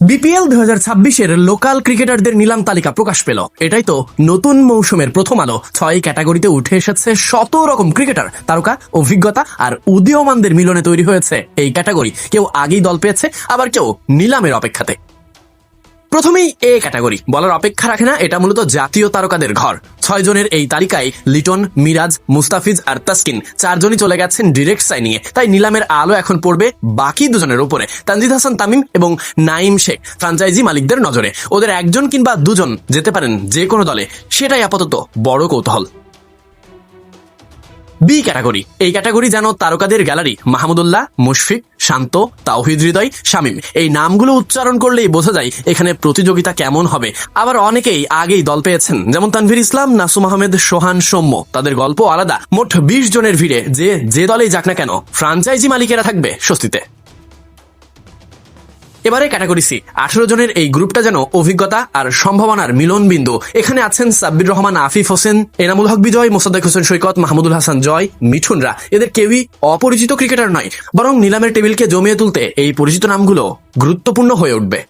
BPL দু হাজার ছাব্বিশের লোকাল ক্রিকেটারদের নিলাম তালিকা প্রকাশ পেল। এটাই তো নতুন মৌসুমের প্রথম আলো। ছয় ক্যাটাগরিতে উঠে এসেছে শত রকম ক্রিকেটার তারকা, অভিজ্ঞতা আর উদীয়মানদের মিলনে তৈরি হয়েছে এই ক্যাটাগরি। কেউ আগেই দল পেয়েছে, আবার কেউ নিলামের অপেক্ষাতে। প্রথমেই এ ক্যাটাগরি। বলার অপেক্ষা রাখে না, এটা মূলত জাতীয় তারকাদের ঘর। ছয় জনের এই তালিকায় লিটন, মিরাজ, মুস্তাফিজ আর তাসকিন। চারজনই চলে গেছেন ডিরেক্ট সাইনিংয়ে তাই নিলামের আলো এখন পড়বে বাকি দুজনের উপরে। তানজিদ হাসান তামিম এবং নাইম শেখ, ফ্রাঞ্চাইজি মালিকদের নজরে। ওদের একজন কিংবা দুজন যেতে পারেন যে কোনো দলে। সেটাই আপাতত বড় কৌতূহল। B category. এই ক্যাটাগরি যেন তারকাদের গ্যালারি। মাহমুদুল্লাহ মুশফিক শান্ত, তাওহিদ হৃদয়, শামিম। এই নামগুলো উচ্চারণ করলেই বোঝা যায় এখানে প্রতিযোগিতা কেমন হবে। আবার অনেকেই আগেই দল পেয়েছেন, যেমন তানভীর ইসলাম, নাসুম আহমেদ, সোহান, সৌম্য। তাদের গল্প আলাদা, মোট বিশ জনের ভিড়ে, যে যে দলেই যাক না কেন, ফ্রাঞ্চাইজি মালিকেরা থাকবে স্বস্তিতে। এবারে ক্যাটাগরি সি আঠারো জনের এই গ্রুপটা যেন অভিজ্ঞতা আর সম্ভাবনার মিলন বিন্দু এখানে আছেন সাব্বির রহমান, আফিফ হোসেন, এনামুল হক বিজয়, মোসাদ্দেক হোসেন সৈকত, মাহমুদুল হাসান জয়, মিঠুনরা। এদের কেউই অপরিচিত ক্রিকেটার নয়, বরং নিলামের টেবিলকে জমিয়ে তুলতে এই পরিচিত নামগুলো গুরুত্বপূর্ণ হয়ে উঠবে।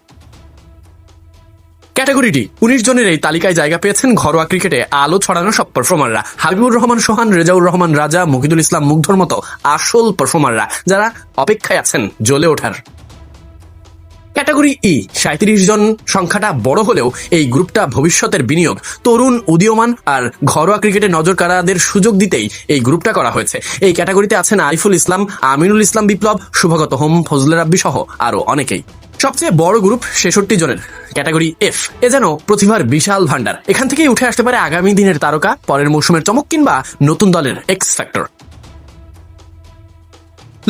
ক্যাটাগরিটি উনিশ জনের এই তালিকায় জায়গা পেয়েছেন ঘরোয়া ক্রিকেটে আলো ছড়ানো সব পারফর্মাররা হাবিবুর রহমান, সোহান, রেজাউর রহমান, রাজা, মুকিদুল ইসলাম, মুগ্ধর মতো আসল পারফর্মাররা যারা অপেক্ষায় আছেন জ্বলে ওঠার। ক্যাটাগরি ই সাঁত্রিশ জন সংখ্যাটা বড় হলেও এই গ্রুপটা ভবিষ্যতের বিনিয়োগ। তরুণ, উদীয়মান আর ঘরোয়া ক্রিকেটে নজর কাড়াদের সুযোগ দিতেই এই গ্রুপটা করা হয়েছে। এই ক্যাটাগরিতে আছেন আরিফুল ইসলাম, আমিনুল ইসলাম বিপ্লব, শুভগত হোম, ফজলে রাব্বি সহ আরও অনেকেই। সবচেয়ে বড় গ্রুপ ছেষট্টি জনের, ক্যাটাগরি এফ এ যেন প্রতিভার বিশাল ভান্ডার এখান থেকেই উঠে আসতে পারে আগামী দিনের তারকা, পরের মৌসুমের চমক কিংবা নতুন দলের এক্স ফ্যাক্টর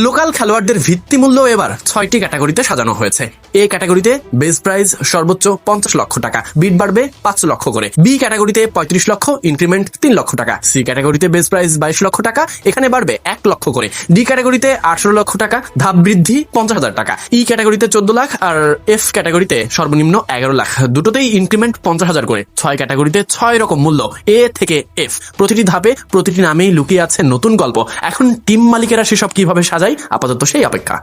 লোকাল খেলোয়াড়দের ভিত্তিমূল্য এবার ছয়টি ক্যাটাগরিতে সাজানো হয়েছে। এ ক্যাটাগরিতে বেস প্রাইজ সর্বোচ্চ পঞ্চাশ লক্ষ টাকা, বিট বাড়বে পাঁচ লক্ষ করে। বি ক্যাটাগরিতে পঁয়ত্রিশ লক্ষ, ইনক্রিমেন্ট তিন লক্ষ টাকা। সি ক্যাটাগরিতে বেস প্রাইজ বাইশ লক্ষ টাকা, এখানে বাড়বে এক লক্ষ করে। ডি ক্যাটাগরিতে আঠারো লক্ষ টাকা, ধাপ বৃদ্ধি পঞ্চাশ হাজার টাকা। ই ক্যাটাগরিতে চোদ্দ লাখ আর এফ ক্যাটাগরিতে সর্বনিম্ন এগারো লাখ। দুটোতেই ইনক্রিমেন্ট পঞ্চাশ হাজার করে। ছয় ক্যাটাগরিতে ছয় রকম মূল্য, এ থেকে এফ। প্রতিটি ধাপে প্রতিটি নামেই লুকিয়ে আছে নতুন গল্প। এখন টিম মালিকেরা সেসব কীভাবে সাজায় আপাতত সেই অপেক্ষা।